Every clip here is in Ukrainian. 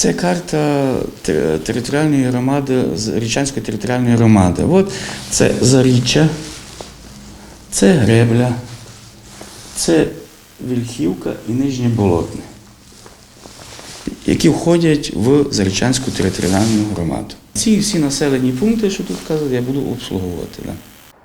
Це карта територіальної громади, Річанської територіальної громади. От це Заріччя, це Гребля, це Вільхівка і Нижнє Болотне, які входять в Зарічанську територіальну громаду. Ці всі населені пункти, що тут вказані, я буду обслуговувати. Да.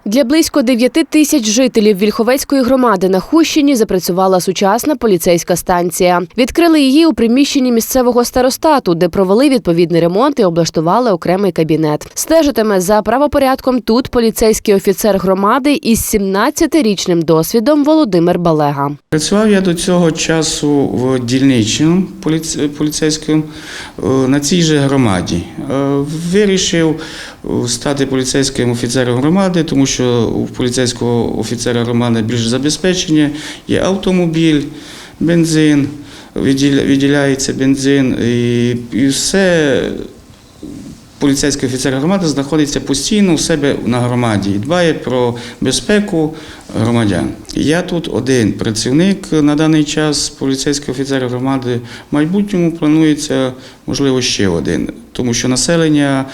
Для близько 9 тисяч жителів Вільховецької громади на Хущині запрацювала сучасна поліцейська станція. Відкрили її у приміщенні місцевого старостату, де провели відповідний ремонт і облаштували окремий кабінет. Стежитиме за правопорядком тут поліцейський офіцер громади із 17-річним досвідом Володимир Балега. Працював я до цього часу в дільничному поліц- поліцейському е, на цій же громаді. Е, Вирішив стати поліцейським офіцером громади, тому що у поліцейського офіцера громади більше забезпечення, є автомобіль, бензин, відділяється бензин і, і все поліцейський офіцер громади знаходиться постійно у себе на громаді і дбає про безпеку громадян. Я тут один працівник на даний час, поліцейський офіцер громади. В майбутньому планується, можливо, ще один, тому що населення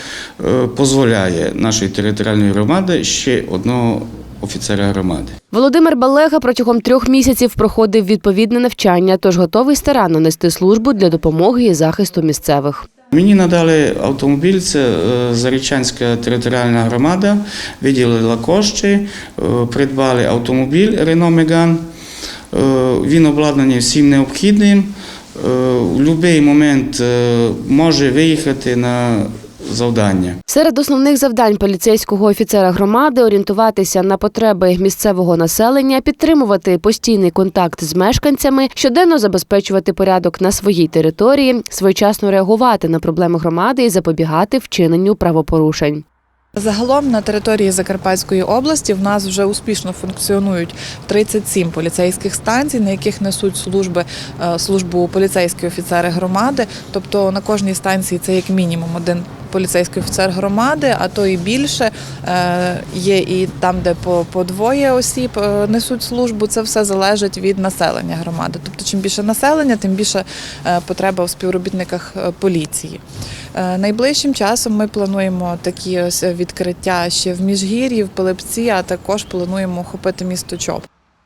е, дозволяє нашої територіальної громади ще одного офіцера громади. Володимир Балега протягом трьох місяців проходив відповідне навчання, тож готовий старанно нести службу для допомоги і захисту місцевих. Мені надали автомобіль, це е, Зарічанська територіальна громада, виділила кошти, е, придбали автомобіль Рено. Е, Він обладнаний всім необхідним. Е, В будь-який момент може виїхати на завдання. Серед основних завдань поліцейського офіцера громади орієнтуватися на потреби місцевого населення, підтримувати постійний контакт з мешканцями, щоденно забезпечувати порядок на своїй території, своєчасно реагувати на проблеми громади і запобігати вчиненню правопорушень. Загалом на території Закарпатської області в нас вже успішно функціонують 37 поліцейських станцій, на яких несуть служби е, службу поліцейські офіцери громади. Тобто на кожній станції це як мінімум один поліцейський офіцер громади, а то і більше. Е, Є і там, де по, двоє осіб е, несуть службу. Це все залежить від населення громади. Тобто, чим більше населення, тим більше е, потреба в співробітниках поліції. Найближчим часом ми плануємо такі ось відкриття ще в Міжгір'ї, в Пилипці, а також плануємо охопити місто Чоп.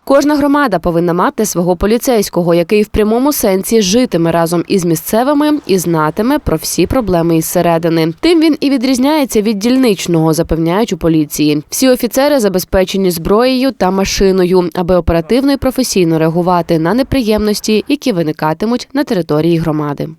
Кожна громада повинна мати свого поліцейського, який в прямому сенсі житиме разом із місцевими і знатиме про всі проблеми із середини. Тим він і відрізняється від дільничного, запевняють у поліції. Всі офіцери забезпечені зброєю та машиною, аби оперативно і професійно реагувати на неприємності, які виникатимуть на території громади.